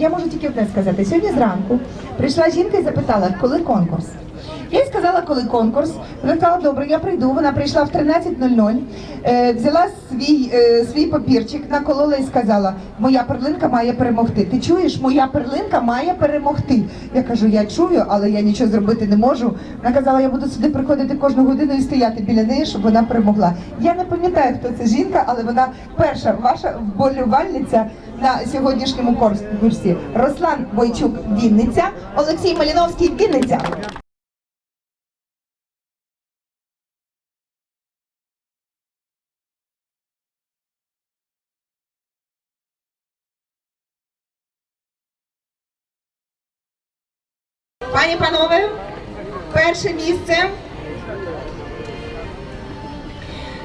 я можу тільки одне сказати. Сьогодні зранку прийшла жінка і запитала, коли конкурс. Я їй сказала, коли конкурс. Вона сказала, добре, я прийду. Вона прийшла в 13.00, е, взяла свій, е, свій папірчик, наколола і сказала, моя перлинка має перемогти. Ти чуєш, моя перлинка має перемогти. Я кажу, я чую, але я нічого зробити не можу. Вона казала, я буду сюди приходити кожну годину і стояти біля неї, щоб вона перемогла. Я не пам'ятаю, хто це жінка, але вона перша ваша вболівальниця на сьогоднішньому конкурсі. Руслан Бойчук, Вінниця, Олексій Маліновський, Вінниця. Пані панове, перше місце.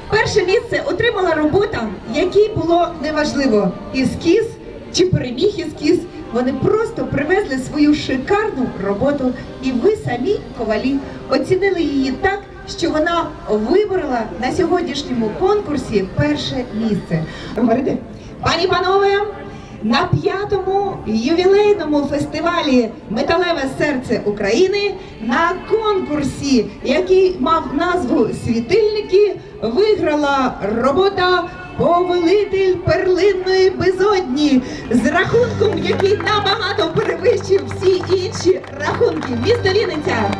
Перше місце отримала робота, якій було неважливо ескіз чи переміг ескіз. Вони просто привезли свою шикарну роботу, і ви самі ковалі оцінили її так, що вона виборола на сьогоднішньому конкурсі перше місце. Пані панове, на п'ятому ювілейному фестивалі Металеве серце України на конкурсі, який мав назву Світильники, виграла робота Повелитель перлинної безодні з рахунком, який набагато перевищив всі інші рахунки. Місто Вінниця.